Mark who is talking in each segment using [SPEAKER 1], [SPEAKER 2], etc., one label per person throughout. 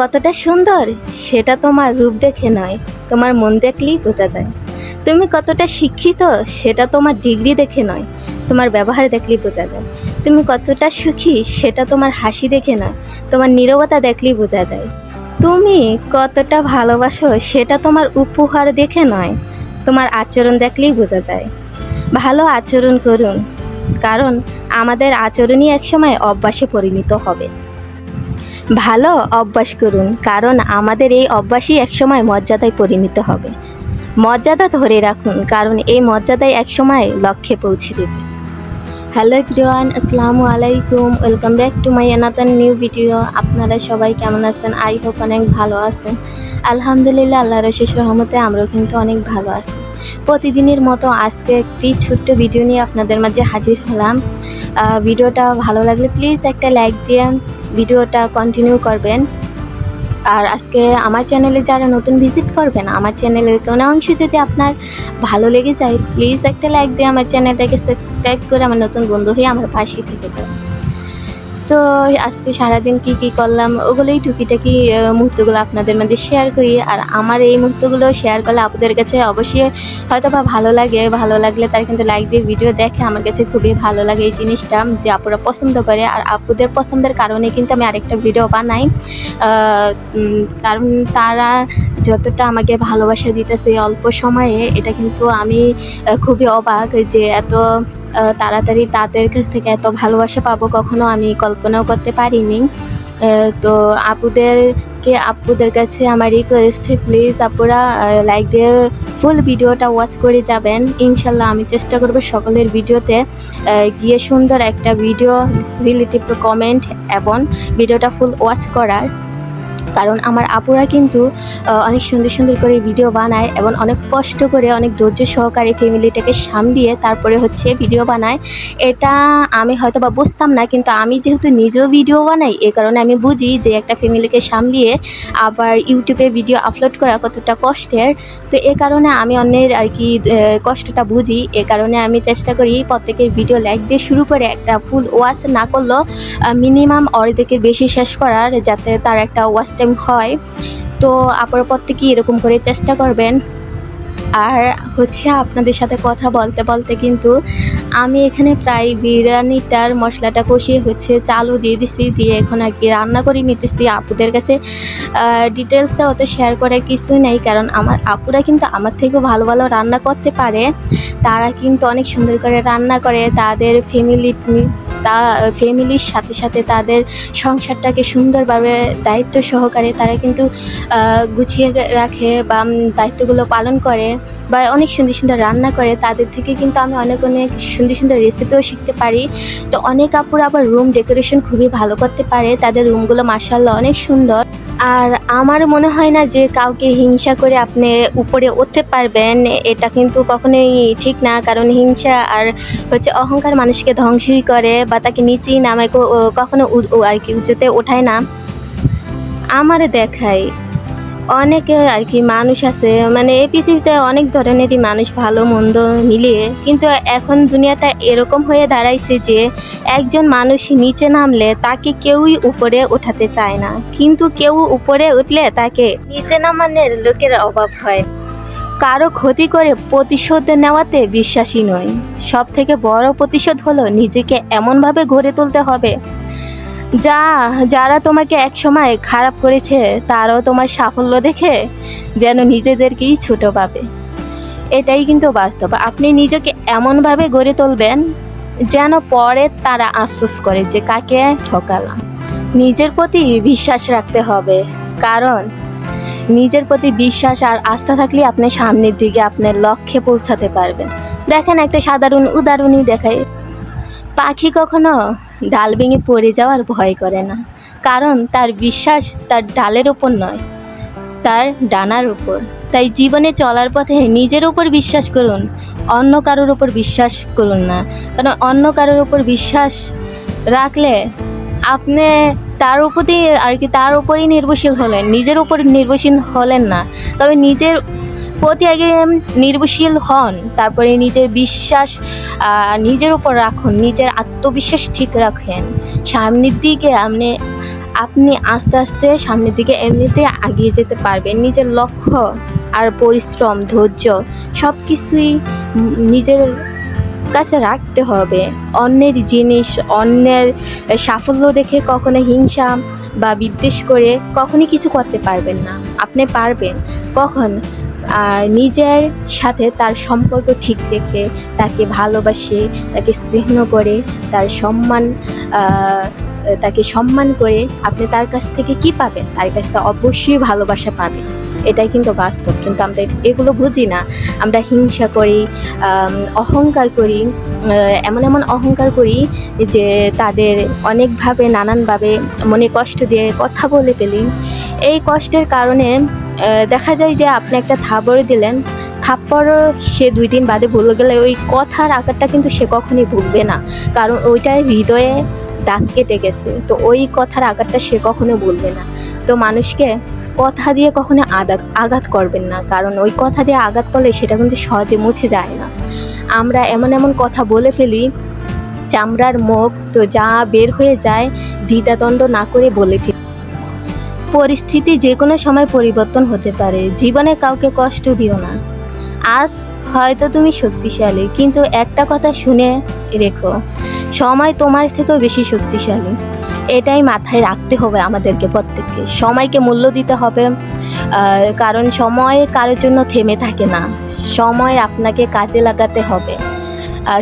[SPEAKER 1] কতটা সুন্দর? সেটা তোমার রূপ দেখে নয়, তোমার মন দেখলেই বোঝা যায়। তুমি কতটা শিক্ষিত, সেটা তোমার ডিগ্রি দেখে নয়, তোমার ব্যবহার দেখলেই বোঝা যায়। তুমি কতটা সুখী, সেটা তোমার হাসি দেখে নয়, তোমার নীরবতা দেখলেই বোঝা যায়। তুমি কতটা ভালোবাসো, সেটা তোমার উপহার দেখে নয়, তোমার আচরণ দেখলেই বোঝা যায়। ভালো আচরণ করুন, কারণ আমাদের আচরণই একসময় অভ্যাসে পরিণত হবে। ভালো অভ্যাস করুন, কারণ আমাদের এই অভ্যাসই একসময় মর্যাদায় পরিণত হবে। মর্যাদা ধরে রাখুন, কারণ এই মর্যাদায় একসময় লক্ষ্যে পৌঁছে দেবে। হ্যালো এভরিওয়ান আসসালামু আলাইকুম welcome back to my another new video আপনারা সবাই কেমন আছেন? আই হোপ অনেক ভালো আছেন। আলহামদুলিল্লাহ, আল্লাহর শেষ রহমতে আমরাও কিন্তু অনেক ভালো আছি। প্রতিদিনের মতো আজকে একটি ছোট্ট ভিডিও নিয়ে আপনাদের মাঝে হাজির হলাম। ভিডিওটা ভালো লাগলে প্লিজ একটা লাইক দিয়ে ভিডিওটা কন্টিনিউ করবেন। আর আজকে আমার চ্যানেলে যারা নতুন ভিজিট করবেন, আমার চ্যানেলের কোনো অংশ যদি আপনার ভালো লেগে যায় প্লিজ একটা লাইক দিয়ে আমার চ্যানেলটাকে সাবস্ক্রাইব করে আমার নতুন বন্ধু হয়ে আমার পাশেই থেকে যাবে তো আজকে সারাদিন কি কি করলাম, ওগুলোই টুকিটাকি মুহূর্তগুলো আপনাদের মাঝে শেয়ার করি। আর আমার এই মুহূর্তগুলো শেয়ার করলে আপনাদের কাছে অবশ্যই হয়তো বা ভালো লাগে। ভালো লাগলে তার কিন্তু লাইক দিয়ে ভিডিও দেখে। আমার কাছে খুবই ভালো লাগে এই জিনিসটা যে আপুরা পছন্দ করে। আর আপুদের পছন্দের কারণে কিন্তু আমি আরেকটা ভিডিও বানাই। কারণ তারা যতটা আমাকে ভালোবাসা দিতেছে অল্প সময়ে, এটা কিন্তু আমি খুবই অবাক যে এত তাড়াতাড়ি তাদের কাছ থেকে এত ভালোবাসা পাবো কখনো আমি কল্পনাও করতে পারিনি। তো আপুদেরকে, আপুদের কাছে আমার রিকোয়েস্ট প্লিজ আপুরা লাইক দিয়ে ফুল ভিডিওটা ওয়াচ করে যাবেন। ইনশাল্লাহ আমি চেষ্টা করব সকলের ভিডিওতে গিয়ে সুন্দর একটা ভিডিও রিলেটিভ কমেন্ট এবং ভিডিওটা ফুল ওয়াচ করার। কারণ আমার আপুরা কিন্তু অনেক সুন্দর সুন্দর করে ভিডিও বানায় এবং অনেক কষ্ট করে, অনেক ধৈর্য সহকারে ফ্যামিলিটাকে সামলিয়ে তারপরে হচ্ছে ভিডিও বানায়। এটা আমি হয়তো বা বুঝতাম না, কিন্তু আমি যেহেতু নিজেও ভিডিও বানাই, এ কারণে আমি বুঝি যে একটা ফ্যামিলিকে সামলিয়ে আবার ইউটিউবে ভিডিও আপলোড করা কতটা কষ্টের। তো এ কারণে আমি অন্যের আর কি কষ্টটা বুঝি, এ কারণে আমি চেষ্টা করি প্রত্যেকের ভিডিও লাইক দিয়ে শুরু করে একটা ফুল ওয়াচ না করলেও মিনিমাম অর্ধেকের বেশি শেষ করার, যাতে তার একটা ওয়াচ টাইম হয়। তো আপার পর থেকে এরকম করে চেষ্টা করবেন? আর হচ্ছে আপনাদের সাথে কথা বলতে বলতে কিন্তু আমি এখানে প্রায় বিরিয়ানিটার মশলাটা কষিয়ে হচ্ছে চালও দিয়ে দিছি, দিয়ে এখন আর কি রান্না করে নিতেছি আপুদের কাছে। ডিটেলসে অত শেয়ার করার কিছুই নেই, কারণ আমার আপুরা কিন্তু আমার থেকেও ভালো ভালো রান্না করতে পারে। তারা কিন্তু অনেক সুন্দর করে রান্না করে, তাদের ফ্যামিলি তা ফ্যামিলির সাথে সাথে তাদের সংসারটাকে সুন্দরভাবে দায়িত্ব সহকারে তারা কিন্তু গুছিয়ে রাখে বা দায়িত্বগুলো পালন করে। বা অনেক সুন্দর সুন্দর রান্না করে, তাদের থেকে কিন্তু আমি অনেক অনেক সুন্দর সুন্দর রেসিপিও শিখতে পারি। তো অনেক আপুর আবার রুম ডেকোরেশন খুবই ভালো করতে পারে, তাদের রুমগুলো মাসাল্লাহ অনেক সুন্দর। আর আমার মনে হয় না যে কাউকে হিংসা করে আপনি উপরে উঠতে পারবেন, এটা কিন্তু কখনোই ঠিক না। কারণ হিংসা আর হচ্ছে অহংকার মানুষকে ধ্বংসই করে বা তাকে নিচেই নামায় কখনো আর কি উঁচুতে ওঠায় না। আমার দেখায় অনেকে আর কি মানুষ আছে মানে এই পৃথিবীতে অনেক ধরনেরই মানুষ ভালো, মন্দ মিলিয়ে, কিন্তু এখন দুনিয়াটা এরকম হয়ে দাঁড়াইছে যে একজন মানুষ নিচে নামলে তাকে কেউই উপরে ওঠাতে চায় না। কিন্তু কেউ উপরে উঠলে তাকে নিচে নামানোর লোকের অভাব হয়। কারও ক্ষতি করে প্রতিশোধ নেওয়াতে বিশ্বাসী নয়। সব থেকে বড় প্রতিশোধ হলো নিজেকে এমনভাবে গড়ে তুলতে হবে যা, যারা তোমাকে এক সময় খারাপ করেছে, তারাও তোমার সাফল্য দেখে যেন নিজেদেরকেই ছোট পাবে এটাই কিন্তু বাস্তব। আপনি নিজেকে এমনভাবে গড়ে তুলবেন যেন পরে তারা আফসোস করে যে কাকে ঠকালাম। নিজের প্রতি বিশ্বাস রাখতে হবে, কারণ নিজের প্রতি বিশ্বাস আর আস্থা থাকলে আপনি সামনের দিকে আপনার লক্ষ্যে পৌঁছাতে পারবেন। দেখেন একটা সাধারণ উদাহরণই দেখায় পাখি কখনো ডাল ভেঙে পড়ে যাওয়ার ভয় করে না। কারণ তার বিশ্বাস তার ডালের ওপর নয়, তার ডানার উপর তাই জীবনে চলার পথে নিজের উপর বিশ্বাস করুন, অন্য কারোর ওপর বিশ্বাস করুন না। কারণ অন্য কারোর ওপর বিশ্বাস রাখলে আপনি তার উপরই আর কি, তার উপরেই নির্ভরশীল হলেন, নিজের উপর নির্ভরশীল হলেন না। তবে নিজের প্রতি আগে নির্ভরশীল হন, তারপরে নিজের বিশ্বাস নিজের উপর রাখুন, নিজের আত্মবিশ্বাস ঠিক রাখেন। সামনের দিকে আপনি আপনি আস্তে আস্তে সামনের দিকে এমনিতে এগিয়ে যেতে পারবেন। নিজের লক্ষ্য আর পরিশ্রম, ধৈর্য সব কিছুই নিজের কাছে রাখতে হবে। অন্যের জিনিস, অন্যের সাফল্য দেখে কখনো হিংসা বা বিদ্বেষ করে কখনই কিছু করতে পারবেন না। আপনি পারবেন কখন নিজের সাথে তার সম্পর্ক ঠিক রেখে তাকে ভালোবাসে, তাকে স্নেহ করে, তার সম্মান তাকে সম্মান করে আপনি তার কাছ থেকে কি পাবেন? তার কাছ থেকে অবশ্যই ভালোবাসা পাবেন। এটাই কিন্তু বাস্তব। কিন্তু আমরা এগুলো বুঝি না। আমরা হিংসা করি অহংকার করি এমন এমন অহংকার করি যে তাদের অনেকভাবে, নানানভাবে মনে কষ্ট দিয়ে কথা বলে ফেলি। এই কষ্টের কারণে দেখা যায় যে আপনি একটা থাবড় দিলেন থাপ্পড়ও সে দুই দিন বাদে ভুলে গেলে ওই কথার আকারটা কিন্তু সে কখনই ভুলবে না। কারণ ওইটা হৃদয়ে দাগ কেটে গেছে। তো ওই কথার আঘাতটা সে কখনো ভুলবে না। তো মানুষকে কথা দিয়ে কখনো আঘাত আঘাত করবেন না। কারণ ওই কথা দিয়ে আঘাত করলে সেটা কিন্তু সহজে মুছে যায় না। আমরা এমন এমন কথা বলে ফেলি, চামড়ার মুখ তো যা বের হয়ে যায় দ্বিধাদ্বন্দ্ব না করে বলে ফেলি। পরিস্থিতি যে কোনো সময় পরিবর্তন হতে পারে। জীবনে কাউকে কষ্ট দিও না। আজ হয়তো তুমি শক্তিশালী, কিন্তু একটা কথা শুনে রেখো, সময় তোমার থেকেও বেশি শক্তিশালী। এটাই মাথায় রাখতে হবে আমাদেরকে প্রত্যেককে। সময়কে মূল্য দিতে হবে কারণ সময় কারোর জন্য থেমে থাকে না। সময় আপনাকে কাজে লাগাতে হবে।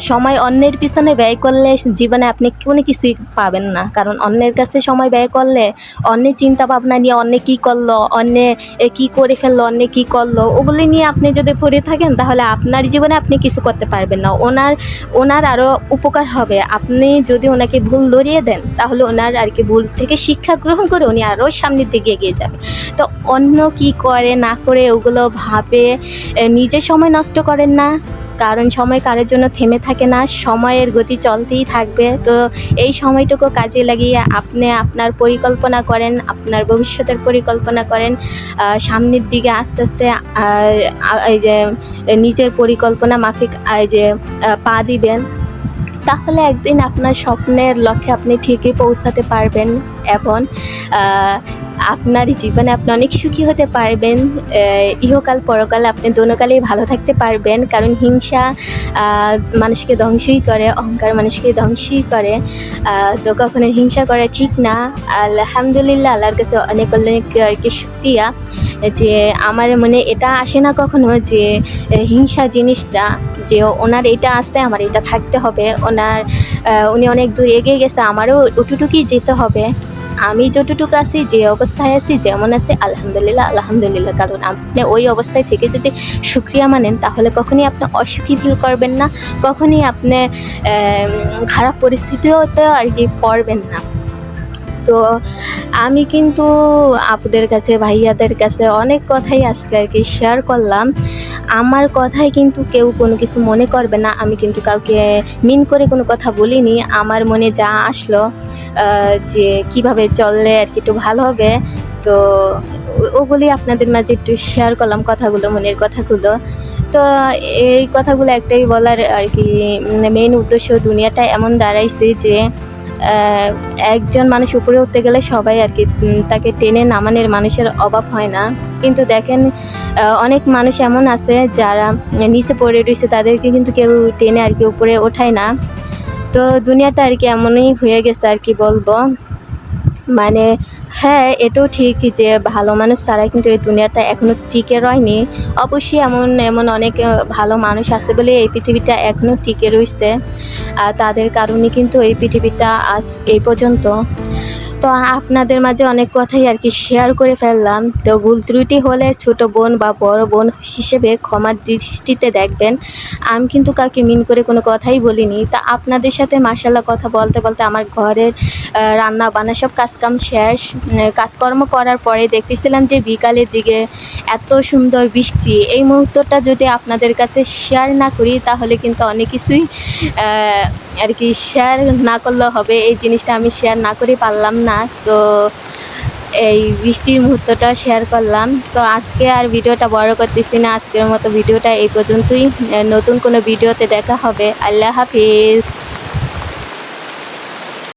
[SPEAKER 1] সময় অন্যের পিছনে ব্যয় করলে জীবনে আপনি কোনো কিছুই পাবেন না। কারণ অন্যের কাছে সময় ব্যয় করলে অন্যের চিন্তা ভাবনা নিয়ে অন্য কী করল, অন্য কী করে ফেলল, অন্য কী করল, ওগুলি নিয়ে আপনি যদি পড়ে থাকেন তাহলে আপনার জীবনে আপনি কিছু করতে পারবেন না। ওনার ওনার আরও উপকার হবে। আপনি যদি ওনাকে ভুল ধরিয়ে দেন তাহলে ওনার আর কি ভুল থেকে শিক্ষা গ্রহণ করে উনি আরও সামনের দিকে এগিয়ে যাবে। তো অন্য কি করে না করে ওগুলো ভাবে নিজে সময় নষ্ট করেন না। কারণ সময় কারোর জন্য থেমে থাকে না, সময়ের গতি চলতেই থাকবে। তো এই সময়টুকু কাজে লাগিয়ে আপনি আপনার পরিকল্পনা করেন, আপনার ভবিষ্যতের পরিকল্পনা করেন। সামনের দিকে আস্তে আস্তে এই যে, নিজের পরিকল্পনা মাফিক, এই যে পা দিবেন। তাহলে একদিন আপনার স্বপ্নের লক্ষ্যে আপনি ঠিকই পৌঁছাতে পারবেন এবং আপনার জীবনে আপনি অনেক সুখী হতে পারবেন। ইহকাল পরকাল আপনি দোনোকালেই ভালো থাকতে পারবেন, কারণ হিংসা মানুষকে ধ্বংসই করে, অহংকার মানুষকে ধ্বংসই করে। তো কখনো হিংসা করা ঠিক না। আলহামদুলিল্লাহ, আল্লাহর কাছে অনেক অনেক আর কি শুক্রিয়া। যে আমার মনে এটা আসে না কখনো যে হিংসা জিনিসটা, যে ওনার এটা আসতে আমার এটা থাকতে হবে। ওনার উনি অনেক দূর এগিয়ে গেছে, আমারও ওটুটুকুই যেতে হবে। আমি যতটুকু আছি, যে অবস্থায় আছি, যেমন আছে, আলহামদুলিল্লাহ আলহামদুলিল্লাহ। কারণ আপনি ওই অবস্থায় থেকে যদি সুক্রিয়া মানেন, তাহলে কখনই আপনি অসুখী ফিল করবেন না। কখনই আপনি খারাপ পরিস্থিতিতে আর কি পড়বেন না। তো আমি কিন্তু আপুদের কাছে, ভাইয়াদের কাছে অনেক কথাই আজকে আর কি শেয়ার করলাম। আমার কথাই কিন্তু কেউ কোনো কিছু মনে করবে না। আমি কিন্তু কাউকে মিন করে কোনো কথা বলিনি। আমার মনে যা আসলো যে কীভাবে চললে আর কি একটু ভালো হবে। তো ওগুলি আপনাদের মাঝে একটু শেয়ার করলাম কথাগুলো, মনের কথাগুলো। তো এই কথাগুলো একটাই বলার আর কি মেন উদ্দেশ্য দুনিয়াটা এমন দাঁড়াইছে যে একজন মানুষ উপরে উঠতে গেলে সবাই আর কি তাকে টেনে নামানের মানুষের অভাব হয় না। কিন্তু দেখেন অনেক মানুষ এমন আছে যারা নিচে পড়ে রয়েছে, তাদেরকে কিন্তু কেউ টেনে আর কি উপরে ওঠায় না। তো দুনিয়াটা আর কি এমনই হয়ে গেছে আর কি বলব। মানে হ্যাঁ এটাও ঠিক যে ভালো মানুষ ছাড়া কিন্তু এই দুনিয়াটা এখনও টিকে রয়নি। অবশ্যই এমন এমন অনেক ভালো মানুষ আছে বলে এই পৃথিবীটা এখনও টিকে রয়েছে। আর তাদের কারণে কিন্তু এই পৃথিবীটা আজ এই পর্যন্ত। তো আপনাদের মাঝে অনেক কথাই আর কি শেয়ার করে ফেললাম। তো ভুল ত্রুটি হলে ছোট বোন বা বড় বোন হিসেবে ক্ষমার দৃষ্টিতে দেখবেন। আমি কিন্তু কাউকে মিন করে কোনো কথাই বলিনি। তা আপনাদের সাথে মাসাল্লাহ কথা বলতে বলতে আমার ঘরের রান্না বান্না সব কাজকাম শেষ। কাজকর্ম করার পরে দেখতেছিলাম যে বিকালের দিকে এত সুন্দর বৃষ্টি। এই মুহূর্তটা যদি আপনাদের কাছে শেয়ার না করি, তাহলে কিন্তু অনেক কিছুই আর কি শেয়ার না করলে হবে। এই জিনিসটা আমি শেয়ার না করে পারলাম না। তো এই বৃষ্টির মুহূর্তটা শেয়ার করলাম। তো আজকে আর ভিডিওটা বড় করতেছি না, আজকের মতো ভিডিওটা এই পর্যন্তই। নতুন কোনো ভিডিওতে দেখা হবে। আল্লাহ হাফিজ।